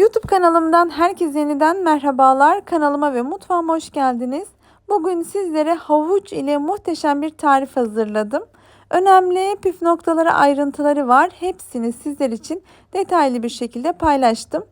YouTube kanalımdan herkese yeniden merhabalar. Kanalıma ve mutfağıma hoş geldiniz. Bugün sizlere havuç ile muhteşem bir tarif hazırladım. Önemli püf noktaları, ayrıntıları var. Hepsini sizler için detaylı bir şekilde paylaştım.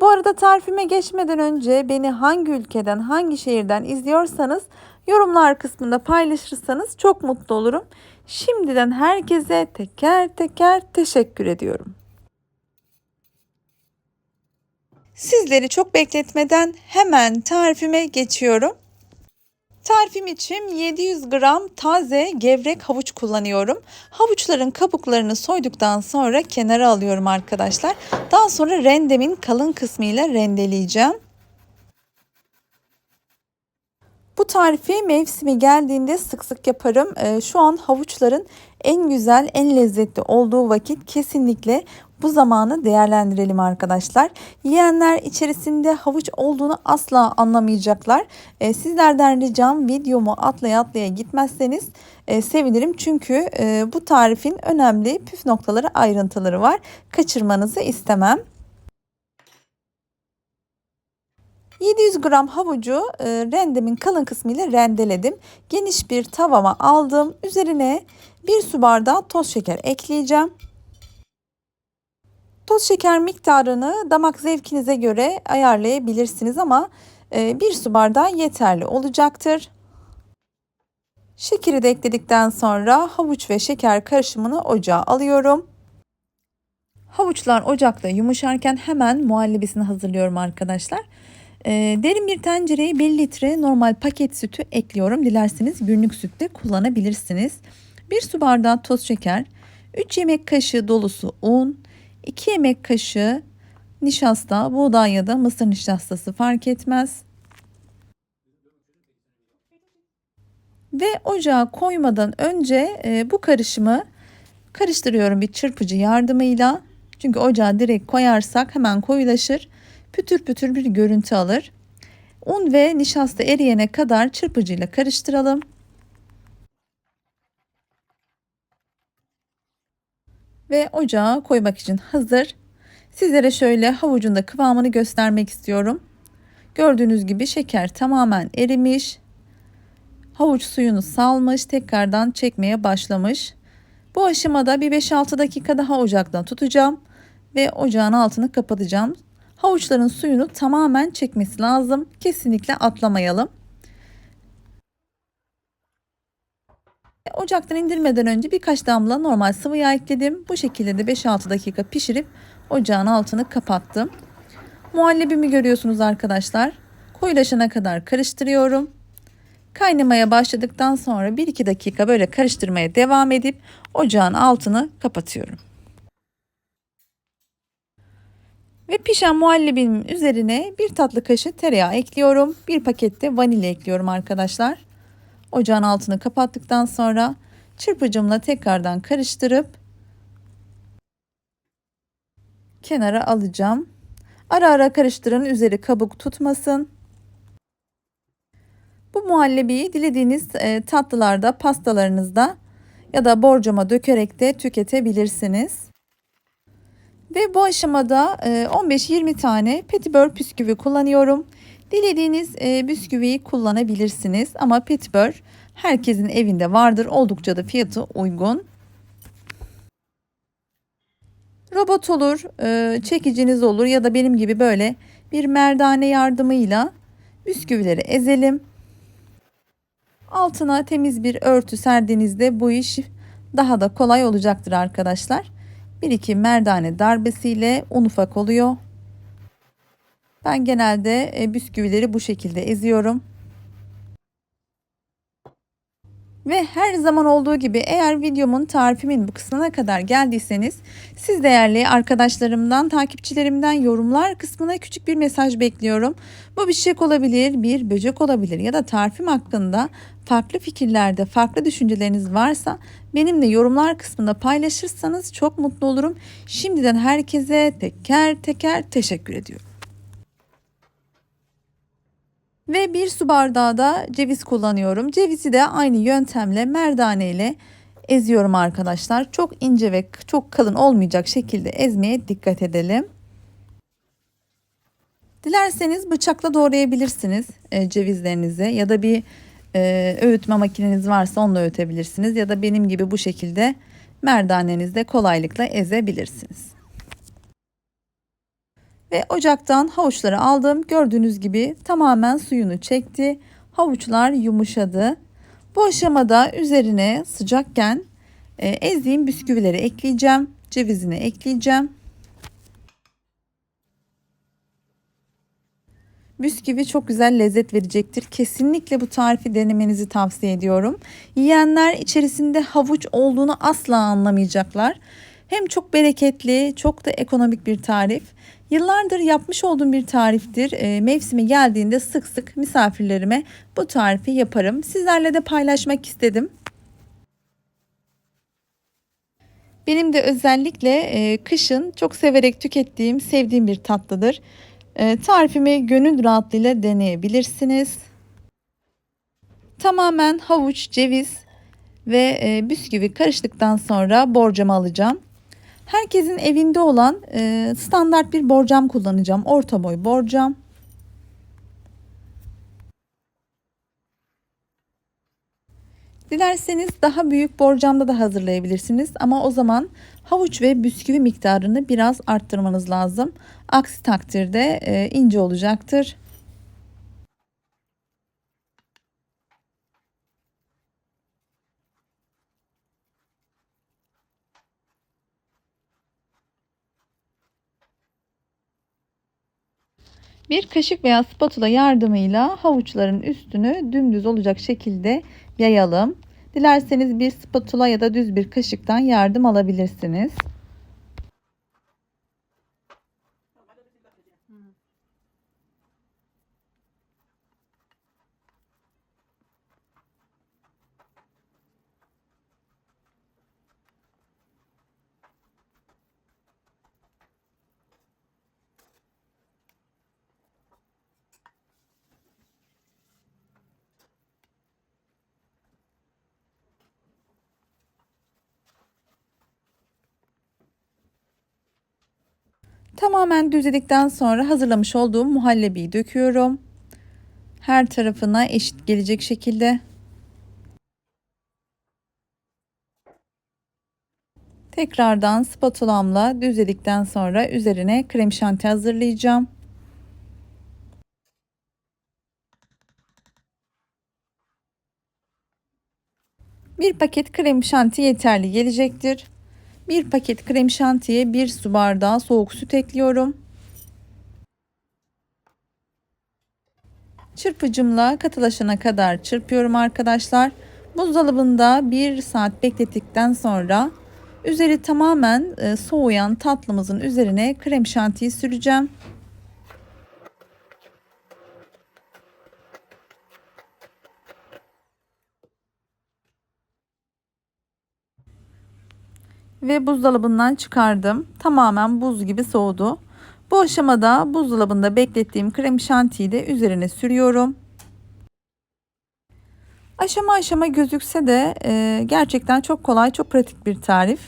Bu arada tarifime geçmeden önce beni hangi ülkeden, hangi şehirden izliyorsanız yorumlar kısmında paylaşırsanız çok mutlu olurum. Şimdiden herkese teker teker teşekkür ediyorum. Sizleri çok bekletmeden hemen tarifime geçiyorum. Tarifim için 700 gram taze gevrek havuç kullanıyorum. Havuçların kabuklarını soyduktan sonra kenara alıyorum arkadaşlar. Daha sonra rendemin kalın kısmıyla rendeleyeceğim. Bu tarifi mevsimi geldiğinde sık sık yaparım. Şu an havuçların en güzel, en lezzetli olduğu vakit kesinlikle bu zamanı değerlendirelim arkadaşlar. Yiyenler içerisinde havuç olduğunu asla anlamayacaklar. E, sizlerden ricam videomu atlaya atlaya gitmezseniz e, sevinirim. Çünkü e, bu tarifin önemli püf noktaları ayrıntıları var. Kaçırmanızı istemem. 700 gram havucu e, rendemin kalın kısmıyla rendeledim. Geniş bir tavama aldım. Üzerine bir su bardağı toz şeker ekleyeceğim. Toz şeker miktarını damak zevkinize göre ayarlayabilirsiniz ama e, bir su bardağı yeterli olacaktır. Şekeri de ekledikten sonra havuç ve şeker karışımını ocağa alıyorum. Havuçlar ocakta yumuşarken hemen muhallebisini hazırlıyorum arkadaşlar. E, derin bir tencereye 1 litre normal paket sütü ekliyorum. Dilerseniz günlük süt de kullanabilirsiniz. 1 su bardağı toz şeker, 3 yemek kaşığı dolusu un, 2 yemek kaşığı nişasta, buğday ya da mısır nişastası fark etmez. Ve ocağa koymadan önce e, bu karışımı karıştırıyorum bir çırpıcı yardımıyla. Çünkü ocağa direkt koyarsak hemen koyulaşır. Pütür pütür bir görüntü alır. Un ve nişasta eriyene kadar çırpıcıyla karıştıralım. ve ocağa koymak için hazır. Sizlere şöyle havucun da kıvamını göstermek istiyorum. Gördüğünüz gibi şeker tamamen erimiş. Havuç suyunu salmış, tekrardan çekmeye başlamış. Bu aşamada bir 5-6 dakika daha ocaktan tutacağım ve ocağın altını kapatacağım. Havuçların suyunu tamamen çekmesi lazım. Kesinlikle atlamayalım. Ocaktan indirmeden önce birkaç damla normal sıvı yağ ekledim. Bu şekilde de 5-6 dakika pişirip ocağın altını kapattım. Muhallebimi görüyorsunuz arkadaşlar. Koyulaşana kadar karıştırıyorum. Kaynamaya başladıktan sonra 1-2 dakika böyle karıştırmaya devam edip ocağın altını kapatıyorum. Ve pişen muhallebimin üzerine bir tatlı kaşığı tereyağı ekliyorum. Bir pakette vanilya ekliyorum arkadaşlar. Ocağın altını kapattıktan sonra çırpıcımla tekrardan karıştırıp kenara alacağım. Ara ara karıştırın üzeri kabuk tutmasın. Bu muhallebiyi dilediğiniz e, tatlılarda, pastalarınızda ya da borcama dökerek de tüketebilirsiniz. Ve bu aşamada 15-20 e, tane petibör püsküvi kullanıyorum. Dilediğiniz e, bisküviyi kullanabilirsiniz ama petibör herkesin evinde vardır. Oldukça da fiyatı uygun. Robot olur, e, çekiciniz olur ya da benim gibi böyle bir merdane yardımıyla bisküvileri ezelim. Altına temiz bir örtü serdiğinizde bu iş daha da kolay olacaktır arkadaşlar. Bir iki merdane darbesiyle un ufak oluyor. Ben genelde e, bisküvileri bu şekilde eziyorum. Ve her zaman olduğu gibi eğer videomun tarifimin bu kısmına kadar geldiyseniz siz değerli arkadaşlarımdan, takipçilerimden yorumlar kısmına küçük bir mesaj bekliyorum. Bu bir çiçek olabilir, bir böcek olabilir ya da tarifim hakkında farklı fikirlerde, farklı düşünceleriniz varsa benimle yorumlar kısmında paylaşırsanız çok mutlu olurum. Şimdiden herkese teker teker teşekkür ediyorum. Ve bir su bardağı da ceviz kullanıyorum. Cevizi de aynı yöntemle merdane ile eziyorum arkadaşlar. Çok ince ve çok kalın olmayacak şekilde ezmeye dikkat edelim. Dilerseniz bıçakla doğrayabilirsiniz e, cevizlerinizi ya da bir e, öğütme makineniz varsa onunla öğütebilirsiniz ya da benim gibi bu şekilde merdanenizde kolaylıkla ezebilirsiniz. Ve ocaktan havuçları aldım. Gördüğünüz gibi tamamen suyunu çekti. Havuçlar yumuşadı. Bu aşamada üzerine sıcakken e, ezdiğim bisküvileri ekleyeceğim. Cevizini ekleyeceğim. Bisküvi çok güzel lezzet verecektir. Kesinlikle bu tarifi denemenizi tavsiye ediyorum. Yiyenler içerisinde havuç olduğunu asla anlamayacaklar. Hem çok bereketli, çok da ekonomik bir tarif. Yıllardır yapmış olduğum bir tariftir. E, mevsimi geldiğinde sık sık misafirlerime bu tarifi yaparım. Sizlerle de paylaşmak istedim. Benim de özellikle e, kışın çok severek tükettiğim, sevdiğim bir tatlıdır. E, tarifimi gönül rahatlığıyla deneyebilirsiniz. Tamamen havuç, ceviz ve e, bisküvi karıştıktan sonra borcamı alacağım. Herkesin evinde olan e, standart bir borcam kullanacağım. Orta boy borcam. Dilerseniz daha büyük borcamda da hazırlayabilirsiniz ama o zaman havuç ve bisküvi miktarını biraz arttırmanız lazım. Aksi takdirde e, ince olacaktır. Bir kaşık veya spatula yardımıyla havuçların üstünü dümdüz olacak şekilde yayalım. Dilerseniz bir spatula ya da düz bir kaşıktan yardım alabilirsiniz. Tamamen düzledikten sonra hazırlamış olduğum muhallebiyi döküyorum. Her tarafına eşit gelecek şekilde. Tekrardan spatulamla düzledikten sonra üzerine krem şanti hazırlayacağım. Bir paket krem şanti yeterli gelecektir. Bir paket krem şantiye bir su bardağı soğuk süt ekliyorum. Çırpıcımla katılaşana kadar çırpıyorum arkadaşlar. Buzdolabında bir saat beklettikten sonra üzeri tamamen e, soğuyan tatlımızın üzerine krem şantiyi süreceğim. Ve buzdolabından çıkardım. Tamamen buz gibi soğudu. Bu aşamada buzdolabında beklettiğim krem şantiyi de üzerine sürüyorum. Aşama aşama gözükse de e, gerçekten çok kolay, çok pratik bir tarif.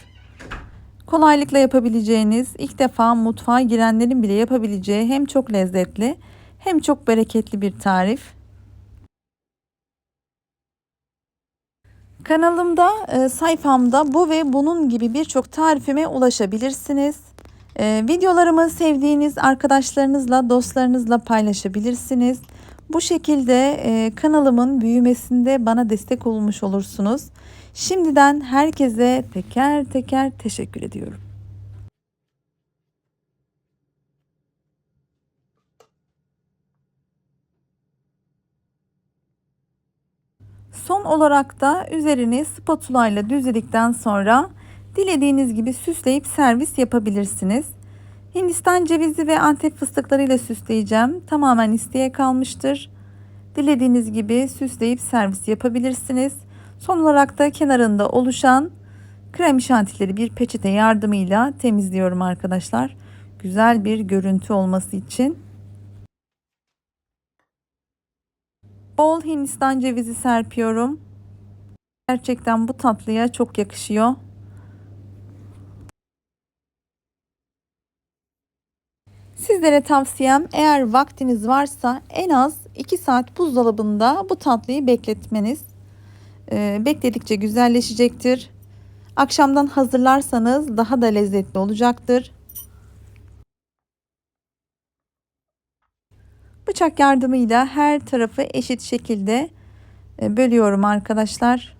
Kolaylıkla yapabileceğiniz, ilk defa mutfağa girenlerin bile yapabileceği hem çok lezzetli hem çok bereketli bir tarif. Kanalımda, e, sayfamda bu ve bunun gibi birçok tarifime ulaşabilirsiniz. E, videolarımı sevdiğiniz arkadaşlarınızla, dostlarınızla paylaşabilirsiniz. Bu şekilde e, kanalımın büyümesinde bana destek olmuş olursunuz. Şimdiden herkese teker teker teşekkür ediyorum. Son olarak da üzerini spatula ile düzledikten sonra dilediğiniz gibi süsleyip servis yapabilirsiniz. Hindistan cevizi ve antep fıstıklarıyla süsleyeceğim. Tamamen isteğe kalmıştır. Dilediğiniz gibi süsleyip servis yapabilirsiniz. Son olarak da kenarında oluşan krem şantileri bir peçete yardımıyla temizliyorum arkadaşlar. Güzel bir görüntü olması için. Bol Hindistan cevizi serpiyorum. Gerçekten bu tatlıya çok yakışıyor. Sizlere tavsiyem eğer vaktiniz varsa en az 2 saat buzdolabında bu tatlıyı bekletmeniz. Ee, bekledikçe güzelleşecektir. Akşamdan hazırlarsanız daha da lezzetli olacaktır. Bıçak yardımıyla her tarafı eşit şekilde e, bölüyorum arkadaşlar.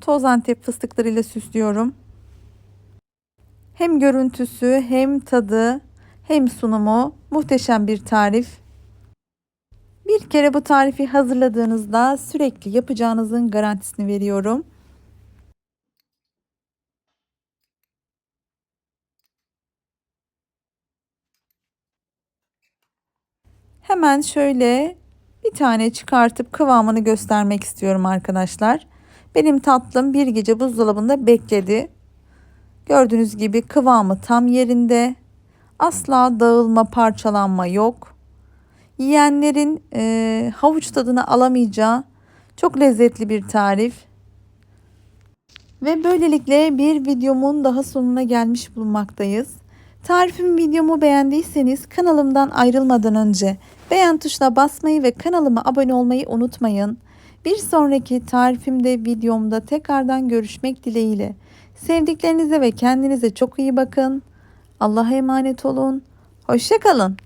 Toz antep fıstıklarıyla süslüyorum. Hem görüntüsü hem tadı hem sunumu muhteşem bir tarif. Bir kere bu tarifi hazırladığınızda sürekli yapacağınızın garantisini veriyorum. Hemen şöyle bir tane çıkartıp kıvamını göstermek istiyorum arkadaşlar. Benim tatlım bir gece buzdolabında bekledi. Gördüğünüz gibi kıvamı tam yerinde. Asla dağılma, parçalanma yok. Yiyenlerin e, havuç tadını alamayacağı çok lezzetli bir tarif. Ve böylelikle bir videomun daha sonuna gelmiş bulunmaktayız. Tarifim videomu beğendiyseniz kanalımdan ayrılmadan önce beğen tuşuna basmayı ve kanalıma abone olmayı unutmayın. Bir sonraki tarifimde videomda tekrardan görüşmek dileğiyle. Sevdiklerinize ve kendinize çok iyi bakın. Allah'a emanet olun. Hoşçakalın.